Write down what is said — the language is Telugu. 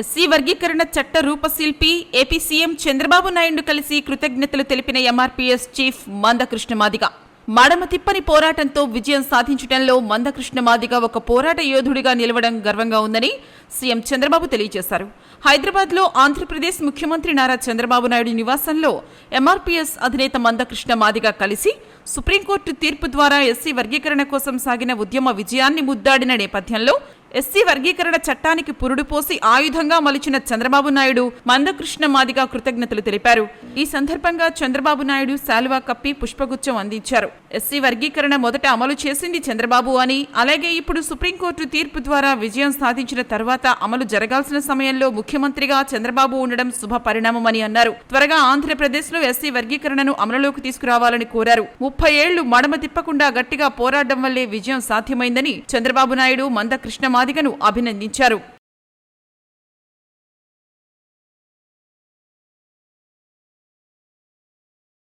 ఎస్సీ వర్గీకరణ చట్ట రూపశిల్పి ఏపీ సీఎం చంద్రబాబు నాయుడు కలిసి కృతజ్ఞతలు తెలిపిన ఎంఆర్పీఎస్ చీఫ్ మందకృష్ణ మాదిగ. మడమ తిప్పని పోరాటంతో విజయం సాధించడంలో మందకృష్ణ మాదిగ ఒక పోరాట యోధుడిగా నిలవడం గర్వంగా ఉందని సీఎం చంద్రబాబు తెలియజేశారు. హైదరాబాద్లో ఆంధ్రప్రదేశ్ ముఖ్యమంత్రి నారా చంద్రబాబు నాయుడు నివాసంలో ఎంఆర్పీఎస్ అధినేత మందకృష్ణ మాదిగ కలిసి సుప్రీంకోర్టు తీర్పు ద్వారా ఎస్సీ వర్గీకరణ కోసం సాగిన ఉద్యమ విజయాన్ని ముద్దాడిన నేపథ్యంలో ఎస్సీ వర్గీకరణ చట్టానికి పురుడుపోసి ఆయుధంగా మలిచిన చంద్రబాబు నాయుడు మందకృష్ణ మాదిగా కృతజ్ఞతలు తెలిపారు. ఈ సందర్భంగా చంద్రబాబు నాయుడు శాలువా కప్పి పుష్పగుచ్చం అందించారు. ఎస్సీ వర్గీకరణ మొదట అమలు చేసింది చంద్రబాబు అని అలాగే ఇప్పుడు సుప్రీంకోర్టు తీర్పు ద్వారా విజయం సాధించిన తర్వాత అమలు జరగాల్సిన సమయంలో ముఖ్యమంత్రిగా చంద్రబాబు ఉండడం శుభ పరిణామమని అన్నారు. త్వరగా ఆంధ్రప్రదేశ్లో ఎస్సీ వర్గీకరణను అమలులోకి తీసుకురావాలని కోరారు. ముప్పై ఏళ్ళు మడమ తిప్పకుండా గట్టిగా పోరాడడం వల్లే విజయం సాధ్యమైందని చంద్రబాబు నాయుడు మందకృష్ణ మాదిగను అభినందించారు.